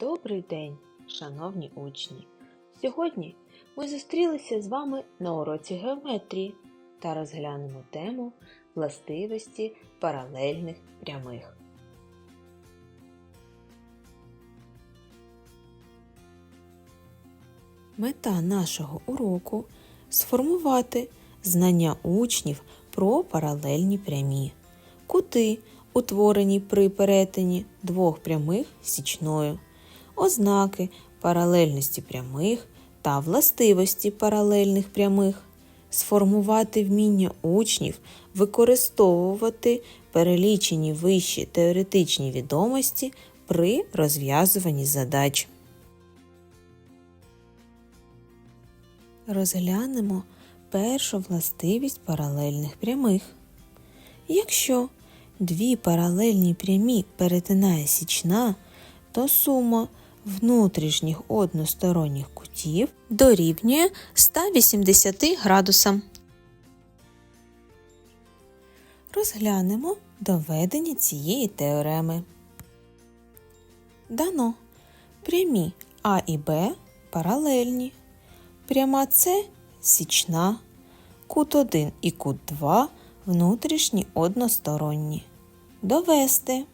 Добрий день, шановні учні! Сьогодні ми зустрілися з вами на уроці геометрії та розглянемо тему властивості паралельних прямих. Мета нашого уроку сформувати знання учнів про паралельні прямі, кути, утворені при перетині двох прямих січною, ознаки паралельності прямих та властивості паралельних прямих, сформувати вміння учнів використовувати перелічені вищі теоретичні відомості при розв'язуванні задач. Розглянемо першу властивість паралельних прямих. Якщо дві паралельні прямі перетинає січна, то сума внутрішніх односторонніх кутів дорівнює 180 градусам. Розглянемо доведення цієї теореми. Дано прямі А і Б паралельні. Пряма С січна, кут 1 і кут 2 внутрішні односторонні. Довести.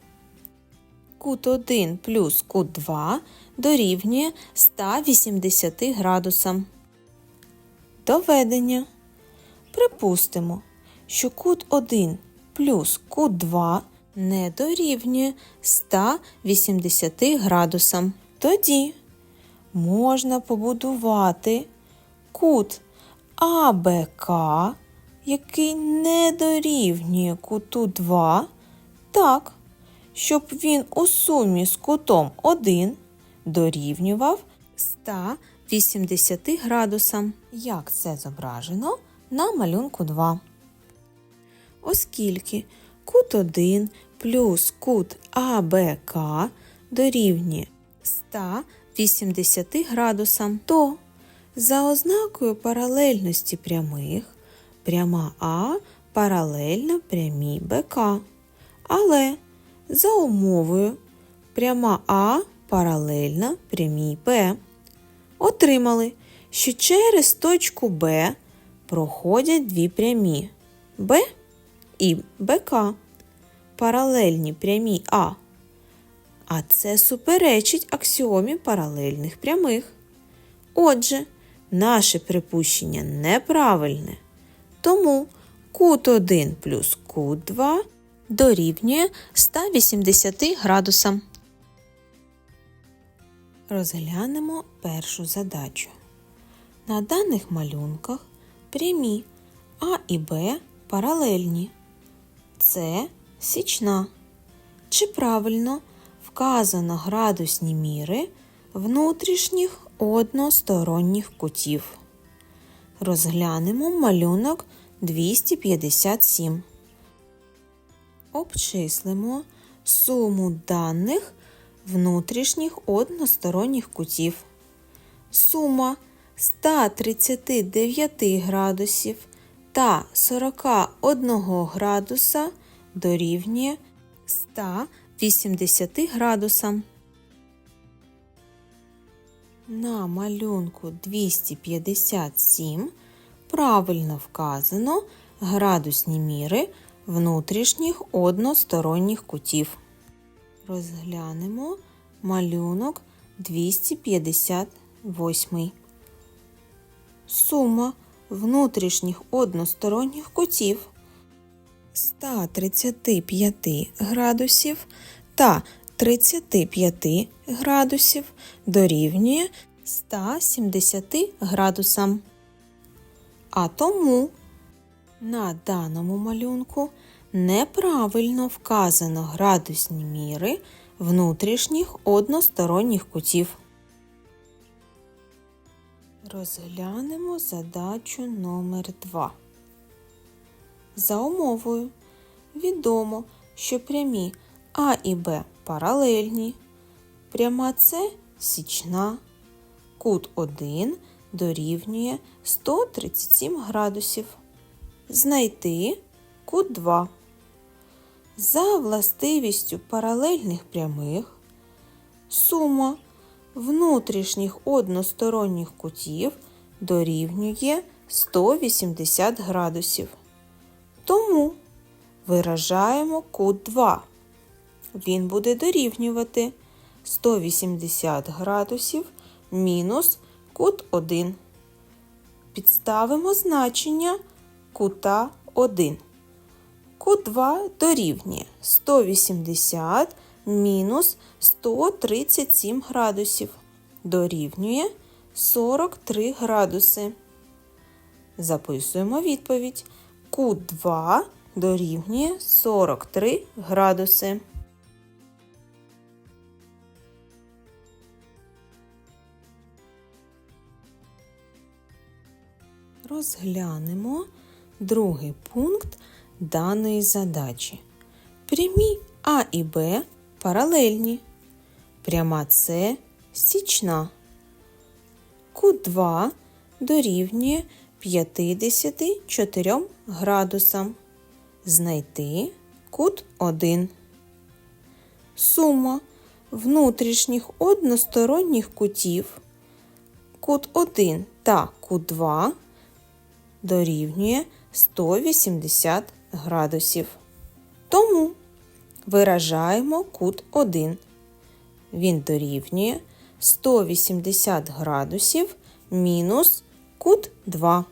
Кут 1 плюс кут 2 дорівнює 180 градусам. Доведення. Припустимо, що кут 1 плюс кут 2 не дорівнює 180 градусам. Тоді можна побудувати кут АБК, який не дорівнює куту 2, так, щоб він у сумі з кутом 1 дорівнював 180 градусам, як це зображено на малюнку 2. Оскільки кут 1 плюс кут АБК дорівнює 180 градусам, то за ознакою паралельності прямих пряма А паралельна прямій БК. Але за умовою пряма А паралельна прямій Б. Отримали, що через точку Б проходять дві прямі Б і БК. Паралельні прямій А. А це суперечить аксіомі паралельних прямих. Отже, наше припущення неправильне. Тому кут 1 плюс кут 2 дорівнює 180 градусам. Розглянемо першу задачу. На даних малюнках прямі А і Б паралельні. Це січна. Чи правильно вказано градусні міри внутрішніх односторонніх кутів. Розглянемо малюнок 257. Обчислимо суму даних внутрішніх односторонніх кутів. Сума 139 градусів та 41 градуса дорівнює 180 градусам. На малюнку 257 правильно вказано градусні міри внутрішніх односторонніх кутів. Розглянемо малюнок 258. Сума внутрішніх односторонніх кутів 135 градусів та 35 градусів дорівнює 170 градусам. А тому на даному малюнку неправильно вказано градусні міри внутрішніх односторонніх кутів. Розглянемо задачу номер 2. За умовою відомо, що прямі А і Б паралельні, пряма С січна, кут 1 дорівнює 137 градусів. Знайти кут 2. За властивістю паралельних прямих сума внутрішніх односторонніх кутів дорівнює 180 градусів. Тому виражаємо кут 2. Він буде дорівнювати 180 градусів мінус кут 1. Підставимо значення кута 1. Кут 2 дорівнює 180 мінус 137 градусів. Дорівнює 43 градуси. Записуємо відповідь. Кут 2 дорівнює 43 градуси. Розглянемо другий пункт даної задачі. Прямі А і Б паралельні. Пряма С січна. Кут 2 дорівнює 54 градусам. Знайти кут 1. Сума внутрішніх односторонніх кутів кут 1 та кут 2 дорівнює 180 градусів. Тому виражаємо кут 1. Він дорівнює 180 градусів мінус кут 2.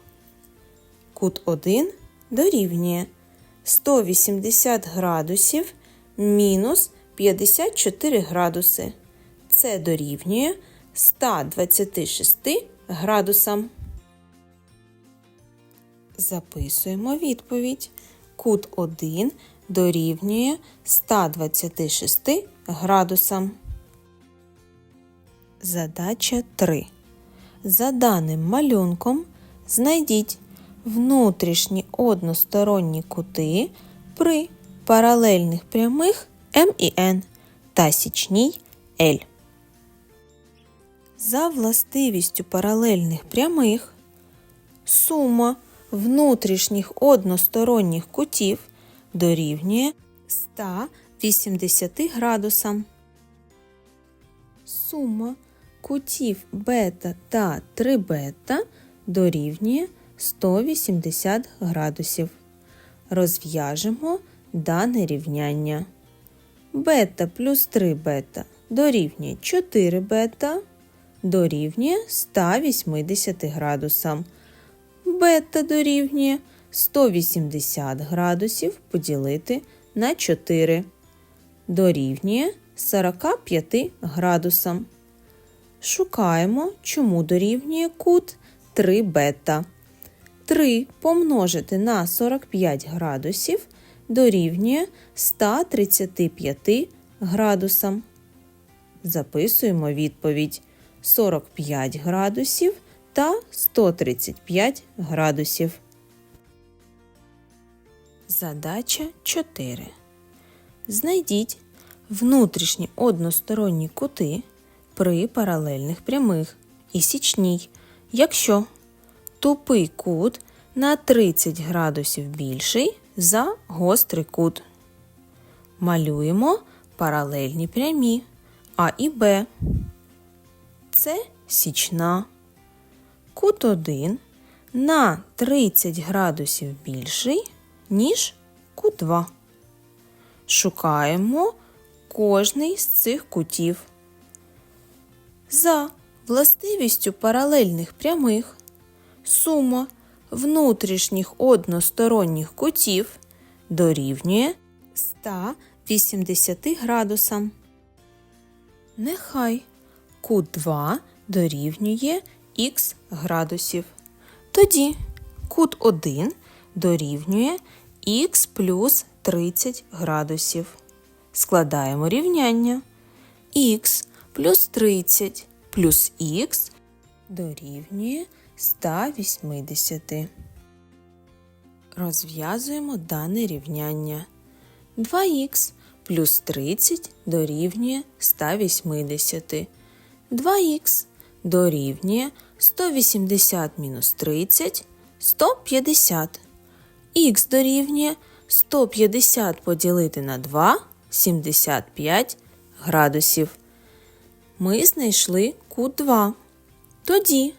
Кут 1 дорівнює 180 градусів мінус 54 градуси. Це дорівнює 126 градусам. Записуємо відповідь. Кут 1 дорівнює 126 градусам. Задача 3. За даним малюнком знайдіть внутрішні односторонні кути при паралельних прямих М і Н та січній L. За властивістю паралельних прямих сума внутрішніх односторонніх кутів дорівнює 180 градусам. Сума кутів бета та 3 бета дорівнює 180 градусів. Розв'яжемо дане рівняння. Бета плюс 3 бета дорівнює 4 бета дорівнює 180 градусам. Бета дорівнює 180 градусів поділити на 4 дорівнює 45 градусам. Шукаємо, чому дорівнює кут 3 бета. 3 помножити на 45 градусів дорівнює 135 градусам. Записуємо відповідь 45 градусів та 135 градусів. Задача 4. Знайдіть внутрішні односторонні кути при паралельних прямих і січній, якщо тупий кут на 30 градусів більший за гострий кут. Малюємо паралельні прямі А і Б. Це січна. Кут 1 на 30 градусів більший, ніж кут 2. Шукаємо кожний з цих кутів. За властивістю паралельних прямих сума внутрішніх односторонніх кутів дорівнює 180 градусам. Нехай кут 2 дорівнює х градусів. Тоді кут 1 дорівнює х плюс 30 градусів. Складаємо рівняння х плюс 30 плюс х дорівнює 180. Розв'язуємо дане рівняння. 2х плюс 30 дорівнює 180. 2х дорівнює 180 мінус 30 150. Х дорівнює 150 поділити на 2 75 градусів. ми знайшли кут 2. Тоді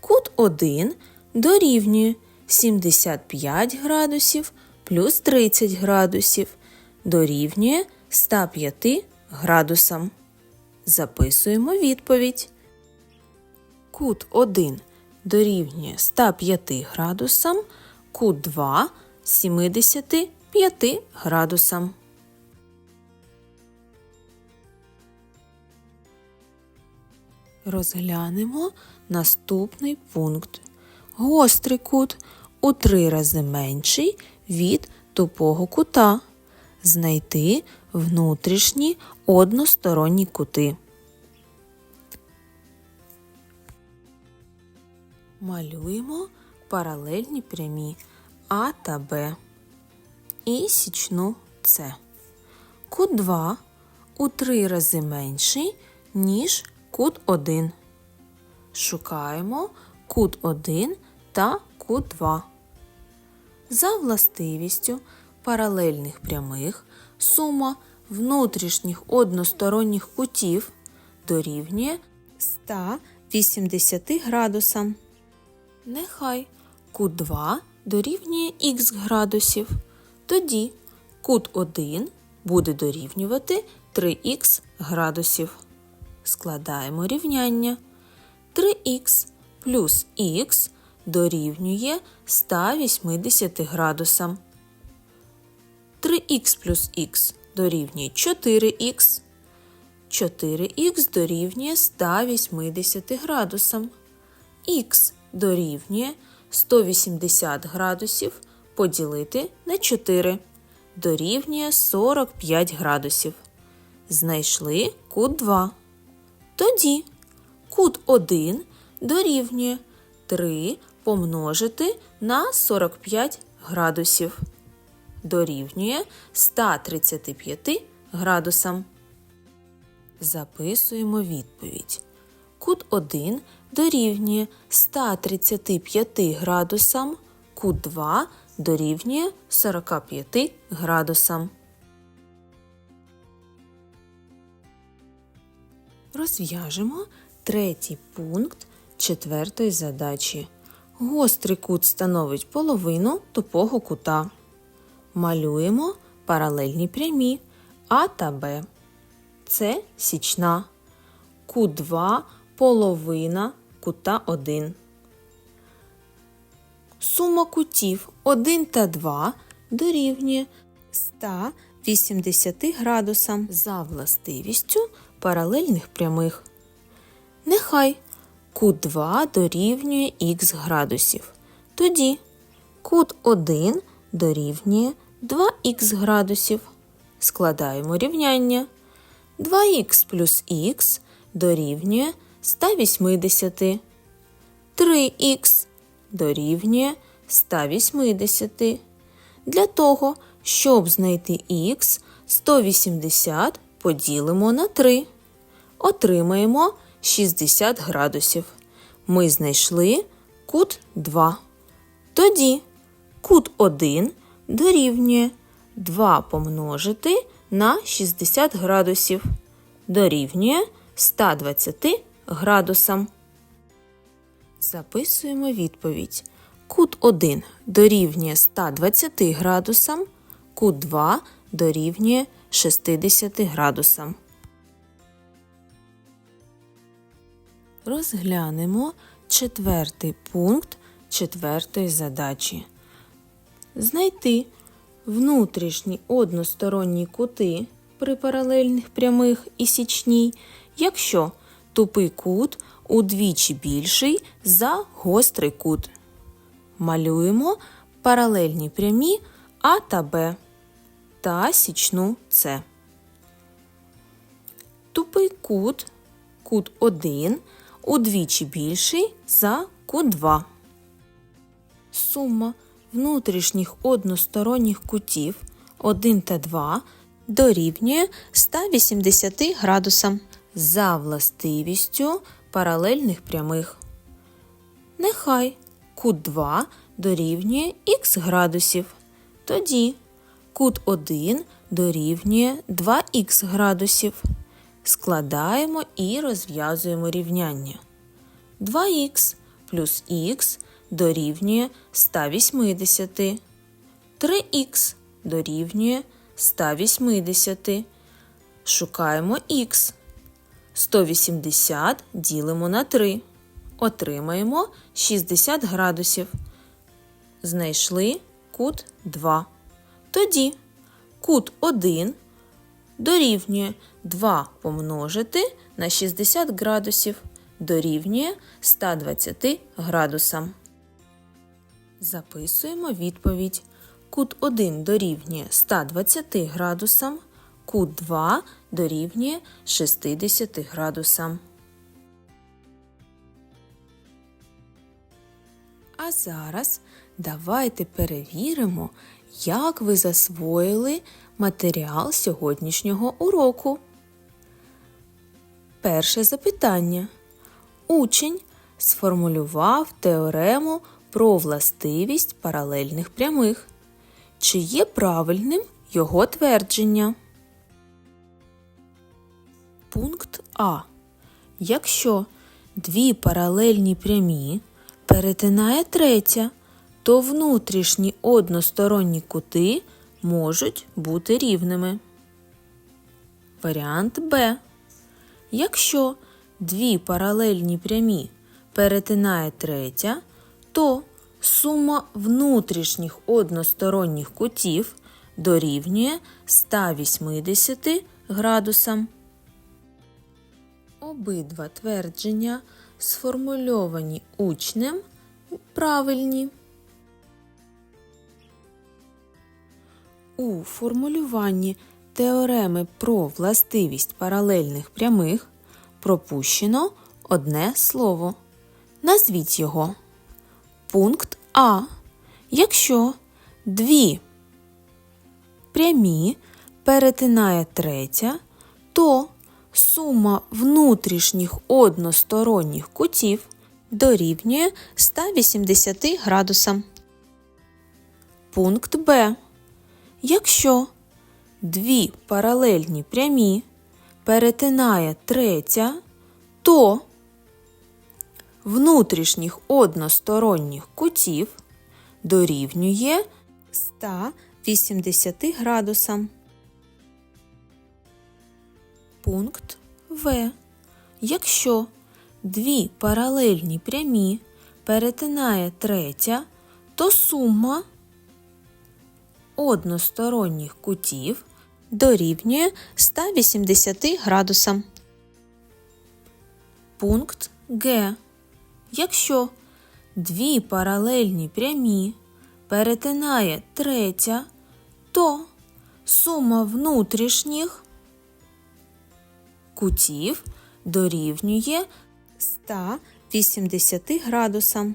кут 1 дорівнює 75 градусів плюс 30 градусів дорівнює 105 градусам. Записуємо відповідь. Кут 1 дорівнює 105 градусам, кут 2 75 градусам. Розглянемо наступний пункт. Гострий кут у три рази менший від тупого кута. Знайти внутрішні односторонні кути. Малюємо паралельні прямі А та Б і січну С. Кут 2 у три рази менший, ніж кут 1. Шукаємо кут 1 та кут 2. За властивістю паралельних прямих сума внутрішніх односторонніх кутів дорівнює 180 градусам. Нехай кут 2 дорівнює х градусів. Тоді кут 1 буде дорівнювати 3х градусів. Складаємо рівняння. 3х плюс х дорівнює 180 градусам. 3х плюс х дорівнює 4х. 4х дорівнює 180 градусам. Х дорівнює 180 градусів поділити на 4 дорівнює 45 градусів. Знайшли кут 2. Тоді кут 1 дорівнює 3 помножити на 45 градусів. Дорівнює 135 градусам. Записуємо відповідь. Кут 1 дорівнює 135 градусам, кут 2 дорівнює 45 градусам. Розв'яжемо третій пункт четвертої задачі. Гострий кут становить половину тупого кута. Малюємо паралельні прямі А та Б. Це січна. Кут 2 половина кута 1. Сума кутів 1 та 2 дорівнює 180 градусам за властивістю паралельних прямих. Нехай кут 2 дорівнює х градусів. Тоді кут 1 дорівнює 2х градусів. Складаємо рівняння. 2х плюс х дорівнює 180. 3х дорівнює 180. Для того, щоб знайти х, 180 поділимо на 3. Отримаємо 60 градусів. Ми знайшли кут 2. Тоді кут 1 дорівнює 2 помножити на 60 градусів. Дорівнює 120 градусам. Записуємо відповідь. Кут 1 дорівнює 120 градусам, кут 2 дорівнює 60 градусам. Розглянемо четвертий пункт четвертої задачі. Знайти внутрішні односторонні кути при паралельних прямих і січній, якщо тупий кут удвічі більший за гострий кут. Малюємо паралельні прямі А та Б та січну С. Тупий кут, кут 1 удвічі більший за кут 2. Сума внутрішніх односторонніх кутів 1 та 2 дорівнює 180 градусам за властивістю паралельних прямих. Нехай кут 2 дорівнює х градусів. Тоді кут 1 дорівнює 2х градусів. Складаємо і розв'язуємо рівняння. 2х плюс х дорівнює 180. 3х дорівнює 180. Шукаємо х. 180 ділимо на 3. Отримаємо 60 градусів. Знайшли кут 2. Тоді кут 1 дорівнює 2 помножити на 60 градусів дорівнює 120 градусам. Записуємо відповідь. Кут 1 дорівнює 120 градусам, кут 2 дорівнює 60 градусам. А зараз давайте перевіримо, як ви засвоїли матеріал сьогоднішнього уроку. Перше запитання. Учень сформулював теорему про властивість паралельних прямих. Чи є правильним його твердження? Пункт А. Якщо дві паралельні прямі перетинає третя, то внутрішні односторонні кути можуть бути рівними. Варіант Б. Якщо дві паралельні прямі перетинає третя, то сума внутрішніх односторонніх кутів дорівнює 180 градусам. Обидва твердження, сформульовані учнем, правильні. У формулюванні теореми про властивість паралельних прямих пропущено одне слово. Назвіть його. Пункт А. Якщо дві прямі перетинає третя, то сума внутрішніх односторонніх кутів дорівнює 180 градусам. Пункт Б. Якщо дві паралельні прямі перетинає третя, то внутрішніх односторонніх кутів дорівнює 180 градусам. Пункт В. Якщо дві паралельні прямі перетинає третя, то сума односторонніх кутів дорівнює 180 градусам. Пункт Г. Якщо дві паралельні прямі перетинає третя, то сума внутрішніх кутів дорівнює 180 градусам.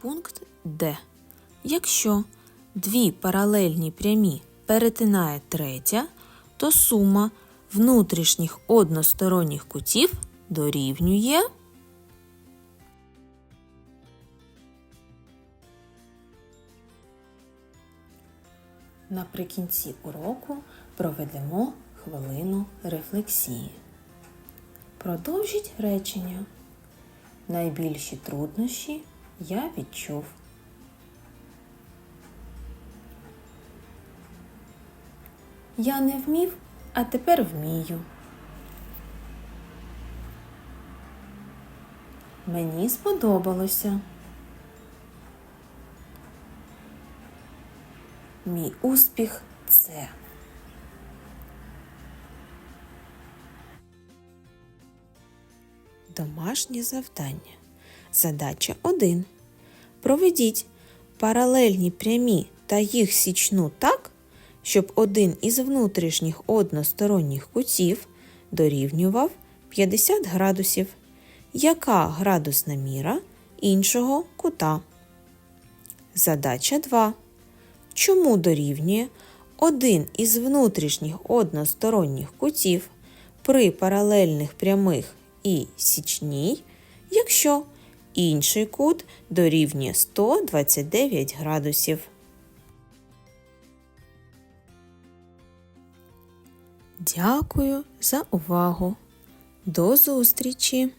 Пункт Д. Якщо дві паралельні прямі перетинає третя, то сума внутрішніх односторонніх кутів дорівнює Наприкінці уроку проведемо хвилину рефлексії. Продовжіть речення. Найбільші труднощі я відчув. Я не вмів, а тепер вмію. Мені сподобалося. Мій успіх це. Домашнє завдання. Задача 1. Проведіть паралельні прямі та їх січну так, щоб один із внутрішніх односторонніх кутів дорівнював 50 градусів. Яка градусна міра іншого кута? Задача 2. Чому дорівнює один із внутрішніх односторонніх кутів при паралельних прямих і січній, якщо інший кут дорівнює 129 градусів? Дякую за увагу. До зустрічі!